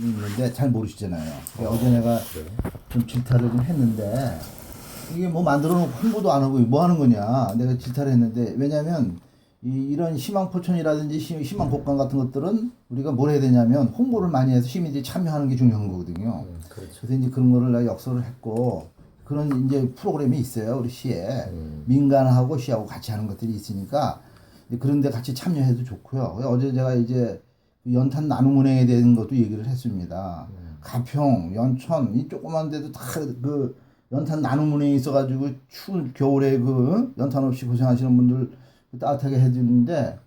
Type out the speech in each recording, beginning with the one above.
있는데 잘 모르시잖아요. 그러니까 어제 내가 좀 질타를 좀 했는데 이게 뭐 만들어 놓고 홍보도 안 하고 뭐 하는 거냐. 내가 질타를 했는데 왜냐면 이, 이런 희망포천이라든지 시- 희망복권 같은 것들은 우리가 뭘 해야 되냐면 홍보를 많이 해서 시민들이 참여하는 게 중요한 거거든요. 음, 그렇죠. 그래서 이제 그런 거를 내가 역설을 했고 그런 이제 프로그램이 있어요 우리 시에 음. 민간하고 시하고 같이 하는 것들이 있으니까 그런데 같이 참여해도 좋고요. 어제 제가 이제 그 연탄 나눔은행에 대한 것도 얘기를 했습니다. 음. 가평, 연천 이 조그만 데도 다 그 연탄 나눔은행이 있어가지고 추운 겨울에 그 연탄 없이 고생하시는 분들 따뜻하게 해주는데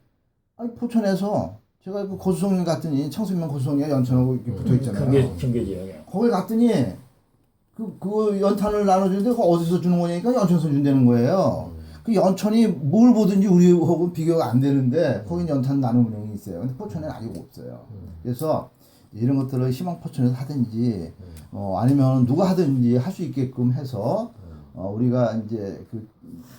아니 포천에서 제가 그 고수성리 갔더니 청소년 고수성리가 연천하고 이렇게 붙어 있잖아요. 경계 경계 지역에. 거기 갔더니 그, 그 연탄을 나눠주는데 그거 어디서 주는 거냐니까 연천에서 준다는 거예요. 그 연천이 뭘 보든지 우리하고 비교가 안 되는데 거긴 연탄 나눔은행이 있어요. 근데 포천에는 아직 없어요. 그래서 이런 것들을 희망 포천에서 하든지 어, 아니면 누가 하든지 할 수 있게끔 해서 어, 우리가 이제 그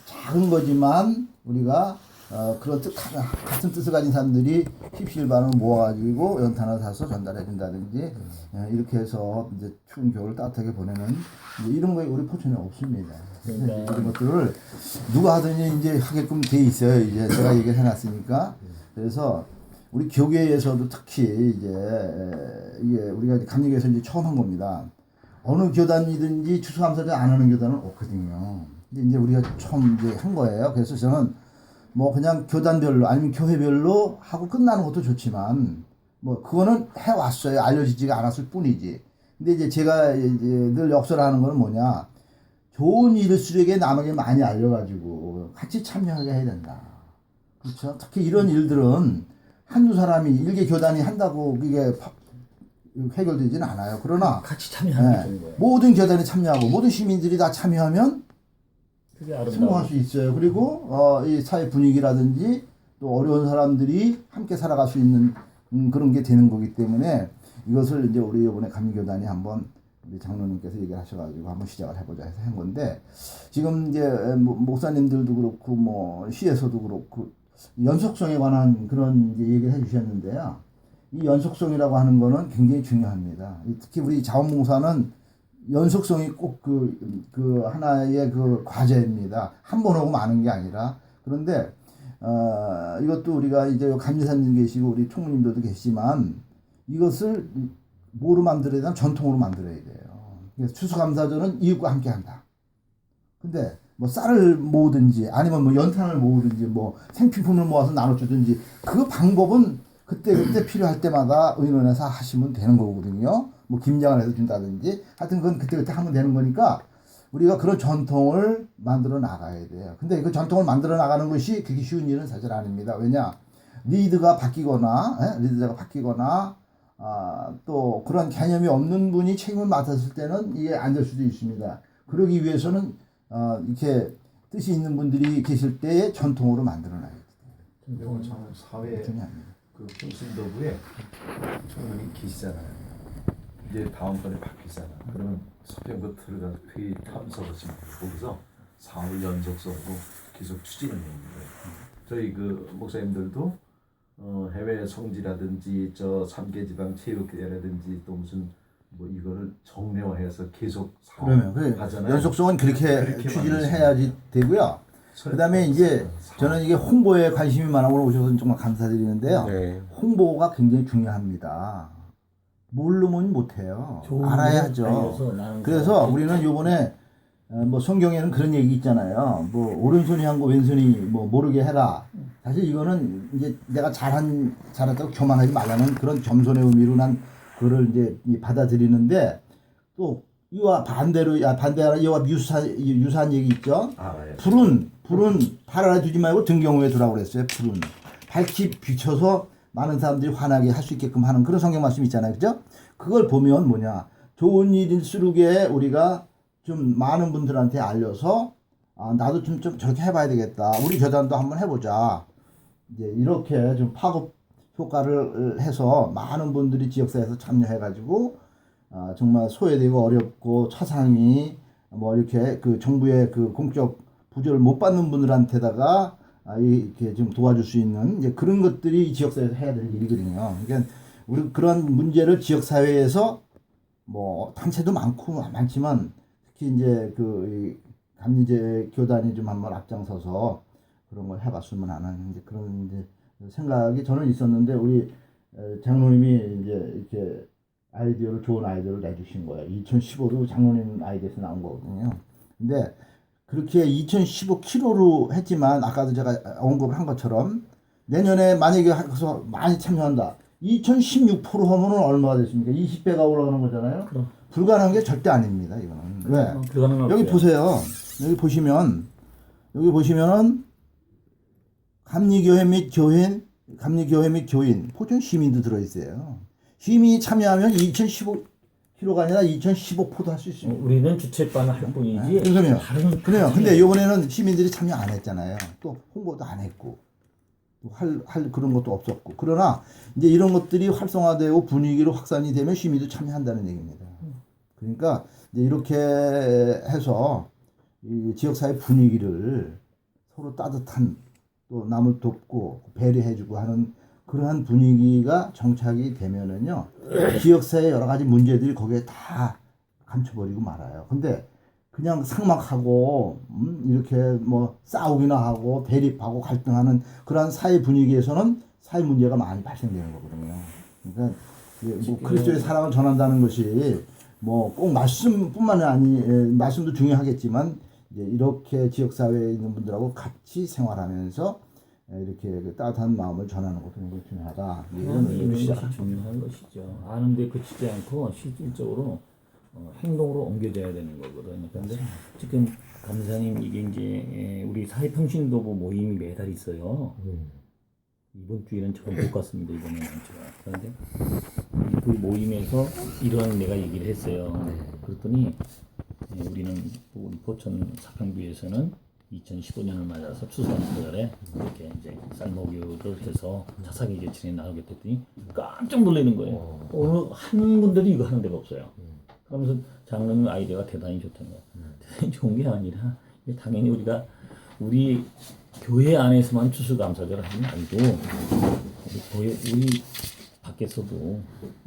작은 거지만 우리가 어, 그런 뜻 같은 뜻을 가진 사람들이 십시일반을 모아가지고 연탄을 사서 전달해 준다든지 어, 이렇게 해서 이제 추운 겨울 따뜻하게 보내는 이런 거에 우리 포천에 없습니다. 그러니까. 이런 것들을 누가 하든지 이제 하게끔 돼 있어요. 이제 제가 얘기를 해놨으니까 그래서 우리 교계에서도 특히 이제 에, 이게 우리가 이제 감리교에서 이제 처음 한 겁니다. 어느 교단이든지 추수감사를 안 하는 교단은 없거든요. 근데 이제 우리가 처음 이제 한 거예요. 그래서 저는 뭐 그냥 교단별로 아니면 교회별로 하고 끝나는 것도 좋지만 뭐 그거는 해 왔어요. 알려지지가 않았을 뿐이지. 근데 이제 제가 이제 늘 역설하는 거는 뭐냐. 좋은 일수에게 남에게 많이 알려가지고 같이 참여하게 해야 된다. 그렇죠. 특히 이런 일들은 한두 사람이 일개 교단이 한다고 파- 해결되지는 않아요. 그러나 같이 참여하는 게 네. 모든 교단이 참여하고 모든 시민들이 다 참여하면 성공할. 수 있어요. 그리고 어, 이 사회 분위기라든지 또 어려운 사람들이 함께 살아갈 수 있는 음, 그런 게 되는 거기 때문에 이것을 이제 우리 이번에 감리교단이 한번 우리 장로님께서 얘기하셔가지고 한번 시작을 해보자 해서 한 건데 지금 이제 뭐- 목사님들도 그렇고 뭐 시에서도 그렇고 연속성에 관한 그런 이제 얘기를 해주셨는데요. 이 연속성이라고 하는 거는 굉장히 중요합니다. 특히 우리 자원봉사는 연속성이 꼭 그, 그 하나의 그 과제입니다. 한 번 하고 마는 게 아니라. 그런데, 어, 이것도 우리가 이제 감리사님 계시고 우리 총무님들도 계시지만 이것을 뭐로 만들어야 되나 전통으로 만들어야 돼요. 그래서 추수감사절은 이웃과 함께 한다. 근데 뭐 쌀을 모으든지 아니면 뭐 연탄을 모으든지 뭐 생필품을 모아서 나눠주든지 그 방법은 그때 그때 필요할 때마다 의논해서 하시면 되는 거거든요. 뭐 김장을 해서 준다든지 하여튼 그건 그때 그때 하면 되는 거니까 우리가 그런 전통을 만들어 나가야 돼요. 근데 그 전통을 만들어 나가는 것이 그게 쉬운 일은 사실 아닙니다. 왜냐 리드가 바뀌거나 예? 리드가 바뀌거나 아, 또 그런 개념이 없는 분이 책임을 맡았을 때는 이게 안 될 수도 있습니다. 그러기 위해서는 어, 이렇게 뜻이 있는 분들이 계실 때의 전통으로 만들어놔야 돼요. 이건 참 사회. 그 홍신도부에 총무님 계시잖아요. 이제 다음 번에 바뀌잖아. 그러면 서평그 들어가서 회의 탐석하시면 거기서 사후 연속성으로 계속 추진을 하는 거예요. 저희 그 목사님들도 어, 해외 성지라든지 저 삼계 지방 체육회라든지 또 무슨 뭐 이거를 정례화해서 계속 그러면 그 하잖아요. 연속성은 그렇게, 그렇게 추진을 해야지 되고요. 그다음에 이제 저는 이게 홍보에 관심이 많아 오늘 오셔서 정말 감사드리는데요. 네. 홍보가 굉장히 중요합니다. 모르면 못해요. 알아야죠. 그래서 우리는 요번에 어, 뭐 성경에는 그런 얘기 있잖아요. 뭐 오른손이 한 거 왼손이 뭐 모르게 해라. 사실 이거는 이제 내가 잘한 잘했다고 교만하지 말라는 그런 겸손의 의미로 난 그걸 이제 이 받아들이는데 또 이와 반대로 야 반대하라 이와 유사 유사한 얘기 있죠. 알아요. 불은 불은 팔 아래 두지 말고 등 경우에 두라고 그랬어요. 불은 밝히 비춰서 많은 사람들이 환하게 할 수 있게끔 하는 그런 성경 말씀 있잖아요. 그죠? 그걸 보면 뭐냐 좋은 일일수록에 우리가 좀 많은 분들한테 알려서 아, 나도 좀, 좀 저렇게 해봐야 되겠다. 우리 교단도 한번 해보자. 이제 이렇게 좀 파급 효과를 해서 많은 분들이 지역사회에서 참여해가지고 아, 정말 소외되고 어렵고 차상위 뭐 이렇게 그 정부의 그 공적 부조를 못 받는 분들한테다가 아, 이렇게 좀 도와줄 수 있는 이제 그런 것들이 이 지역사회에서 해야 될 일이거든요. 그러니까 우리 그런 문제를 지역 사회에서 뭐 단체도 많고 많지만 특히 이제 그이 감리제 교단이 좀 한번 앞장서서 그런 걸 해봤으면 하는 이제 그런 이제 생각이 저는 있었는데 우리 에, 장로님이 이제 이렇게 아이디어를 좋은 아이디어를 내주신 거예요. 2015도 장로님 아이디어에서 나온 거거든요. 근데 그렇게 2015 키로로 했지만 아까도 제가 언급을 한 것처럼 내년에 만약에 해서 많이 참여한다. 2016 프로 하면은 얼마가 됐습니까? 20배가 올라가는 거잖아요. 그럼. 불가능한 게 절대 아닙니다. 이거는 왜? 어, 불가능한 여기. 보세요. 여기 보시면 여기 보시면은 감리교회 및 교인, 감리교회 및 교인, 포천 시민도 들어 있어요. 시민이 참여하면 2015 키로가 아니라 2015 포도 할수 어, 있습니다. 우리는 주최반을 할 뿐이지. 네, 그러면 다른 그래요. 근데 이번에는 시민들이 참여 안 했잖아요. 또 홍보도 안 했고 또 할, 할 그런 것도 없었고. 그러나 이제 이런 것들이 활성화되고 분위기로 확산이 되면 시민도 참여한다는 얘기입니다. 그러니까 이제 이렇게 해서 이 지역사회 분위기를 서로 따뜻한 또 남을 돕고 배려해주고 하는 그러한 분위기가 정착이 되면은요 지역사회 여러 가지 문제들이 거기에 다 감춰버리고 말아요. 근데 그냥 상막하고 음, 이렇게 뭐 싸우기나 하고 대립하고 갈등하는 그러한 사회 분위기에서는 사회 문제가 많이 발생되는 거거든요. 그러니까 뭐 그리스도의 사랑을 전한다는 것이 뭐 꼭 말씀뿐만 아니 예, 말씀도 중요하겠지만 이제 이렇게 지역 사회에 있는 분들하고 같이 생활하면서 예, 이렇게 그 따뜻한 마음을 전하는 것도 굉장히 중요하다. 이제 이런 의미입니다. 것이 중요한 것이죠. 아는데 그치지 않고 실질적으로 어, 행동으로 옮겨져야 되는 거거든요. 그런데 지금 감사님 이게 이제 에, 우리 사회평신도부 모임이 매달 있어요. 이번 주에는 저는 못 갔습니다. 이번에는 제가. 그런데 그 모임에서 이런 내가 얘기를 했어요. 그랬더니 예, 우리는 우리 포천 사평구에서는 2015년을 맞아서 추수감사절에 이렇게 이제 쌀먹이를 해서 자사기 제친에 나오겠다 했더니 깜짝 놀라는 거예요. 오늘 한 분들도 이거 하는 데가 없어요. 그러면서 장로님 아이디어가 대단히 좋다는 거예요. 대단히 좋은 게 아니라 당연히 우리가 우리 교회 안에서만 추수감사절을 하는 게 아니고 우리, 우리 밖에서도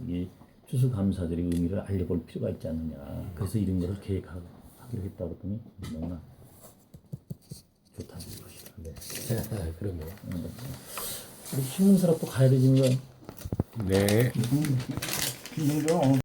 이게 추수감사절의 의미를 알려볼 필요가 있지 않느냐. 그래서 이런 거를 계획하기로 했다 그랬더니 너무나. 그럼요. 우리 신문사로 또 가야 되는 거 네. 김정정